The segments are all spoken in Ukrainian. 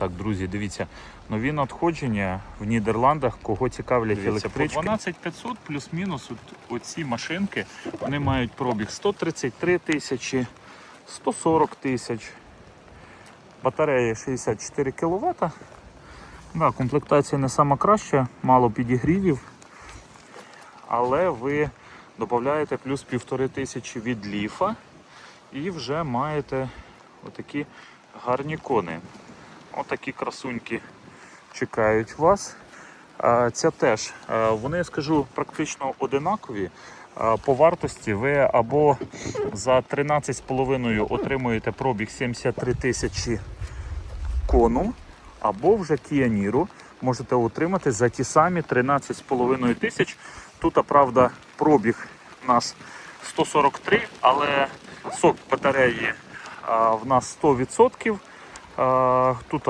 Так, друзі, дивіться, нові надходження в Нідерландах, кого цікавлять Дивіться, електрички. по 12500 плюс-мінус оці машинки, вони мають пробіг 133 тисячі, 140 тисяч. Батарея 64 кВт. Да, комплектація не сама краща, мало підігрівів. Але ви додаєте плюс півтори тисячі від ліфа і вже маєте отакі гарні кони. Отакі красуньки чекають вас. Ця теж, вони, я скажу, практично одинакові. По вартості ви або за 13,5 отримуєте пробіг 73 тисячі кону, або вже Niro можете отримати за ті самі 13,5 тисяч. Тут, правда, пробіг у нас 143, але сок батареї в нас 100%. Тут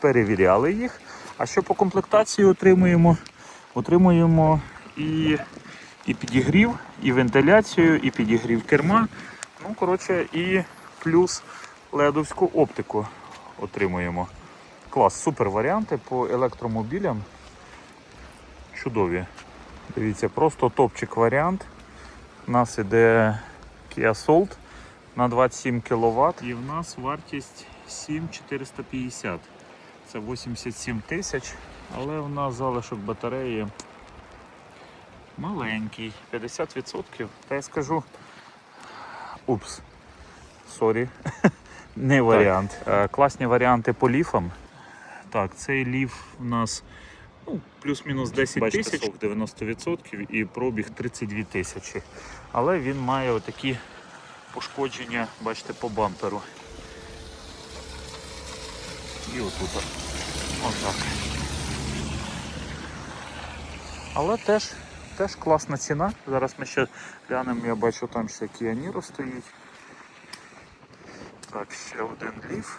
перевіряли їх. А що по комплектації отримуємо? Отримуємо і, і підігрів, і вентиляцію, і підігрів керма. Ну, коротше, і плюс ледовську оптику отримуємо. Клас, супер варіанти по електромобілям. Чудові. Дивіться, просто топчик варіант. У нас іде Kia Soul на 27 кВт. і в нас вартість 7450. Це 87 тисяч, але в нас залишок батареї маленький, 50%. Та я скажу. Упс. Сорі. Не варіант. Е, Класні варіанти по ліфам. Так, цей ліф у нас ну, плюс-мінус 10 тисяч, 90% і пробіг 32 тисячі. Але він має отакі пошкодження, бачите, по бамперу. І отут. Отак. Але теж, теж класна ціна. Зараз ми ще глянемо, я бачу, там ще Niro стоїть. Так, ще один ліф.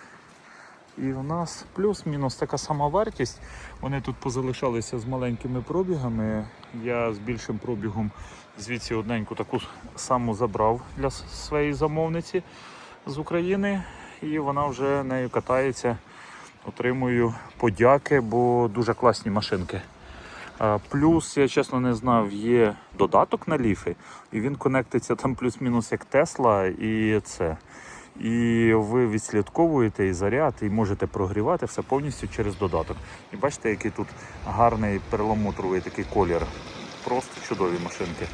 І у нас плюс-мінус така сама вартість. Вони тут позалишалися з маленькими пробігами. Я з більшим пробігом звідси одненьку таку саму забрав для своєї замовниці з України. І вона вже нею катається. Отримую подяки, бо дуже класні машинки. Плюс, я чесно не знав, є додаток на ліфи, і він конектиться там плюс-мінус як Тесла і це. І ви відслідковуєте і заряд, і можете прогрівати все повністю через додаток. І бачите, який тут гарний перламутровий такий колір. Просто чудові машинки.